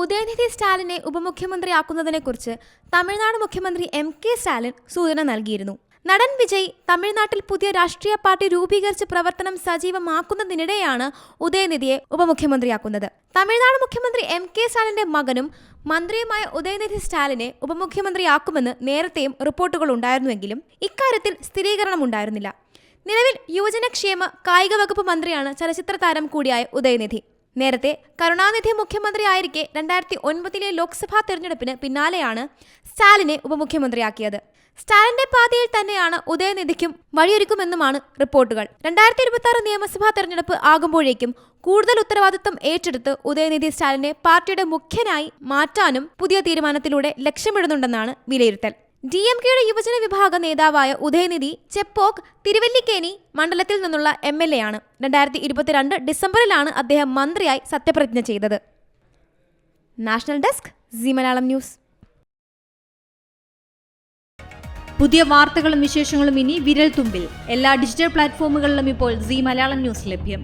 ഉദയനിധി സ്റ്റാലിനെ ഉപമുഖ്യമന്ത്രിയാക്കുന്നതിനെക്കുറിച്ച് തമിഴ്നാട് മുഖ്യമന്ത്രി M K Stalin സൂചന നൽകിയിരുന്നു. നടൻ വിജയ് തമിഴ്നാട്ടിൽ പുതിയ രാഷ്ട്രീയ പാർട്ടി രൂപീകരിച്ച് പ്രവർത്തനം സജീവമാക്കുന്നതിനിടെയാണ് ഉദയനിധിയെ ഉപമുഖ്യമന്ത്രിയാക്കുന്നത്. തമിഴ്നാട് മുഖ്യമന്ത്രി എം കെ സ്റ്റാലിന്റെ മകനും മന്ത്രിയുമായ ഉദയനിധി സ്റ്റാലിനെ ഉപമുഖ്യമന്ത്രിയാക്കുമെന്ന് നേരത്തെയും റിപ്പോർട്ടുകൾ ഉണ്ടായിരുന്നുവെങ്കിലും ഇക്കാര്യത്തിൽ സ്ഥിരീകരണമുണ്ടായിരുന്നില്ല നിലവിൽ യുവജനക്ഷേമ കായിക വകുപ്പ് മന്ത്രിയാണ് ചലച്ചിത്ര താരം കൂടിയായ ഉദയനിധി. നേരത്തെ കരുണാനിധി മുഖ്യമന്ത്രി ആയിരിക്കെ രണ്ടായിരത്തി ഒൻപതിലെ ലോക്സഭാ തെരഞ്ഞെടുപ്പിന് പിന്നാലെയാണ് സ്റ്റാലിനെ ഉപമുഖ്യമന്ത്രിയാക്കിയത്. സ്റ്റാലിന്റെ പാതയിൽ തന്നെയാണ് ഉദയനിധിക്കും വഴിയൊരുക്കുമെന്നുമാണ് റിപ്പോർട്ടുകൾ. രണ്ടായിരത്തി ഇരുപത്തി ആറ് നിയമസഭാ തെരഞ്ഞെടുപ്പ് ആകുമ്പോഴേക്കും കൂടുതൽ ഉത്തരവാദിത്തം ഏറ്റെടുത്ത് ഉദയനിധി സ്റ്റാലിനെ പാർട്ടിയുടെ മുഖ്യനായി മാറ്റാനും പുതിയ തീരുമാനത്തിലൂടെ ലക്ഷ്യമിടുന്നുണ്ടെന്നാണ് വിലയിരുത്തൽ. ഡി എം കെയുടെ യുവജന വിഭാഗ നേതാവായ ഉദയനിധി ചെപ്പോക്ക് തിരുവല്ലിക്കേനി മണ്ഡലത്തിൽ നിന്നുള്ള എം എൽ എ ആണ്. രണ്ടായിരത്തി ഇരുപത്തിരണ്ട് ഡിസംബറിലാണ് അദ്ദേഹം മന്ത്രിയായി സത്യപ്രതിജ്ഞ ചെയ്തത്. National desk C Malayalam news. പുതിയ വാർത്തകളും വിശേഷങ്ങളും ഇനി വിരൽ തുമ്പിൽ എല്ലാ ഡിജിറ്റൽ പ്ലാറ്റ്ഫോമുകളിലും ഇപ്പോൾ സി മലയാളം ന്യൂസ് ലഭ്യം.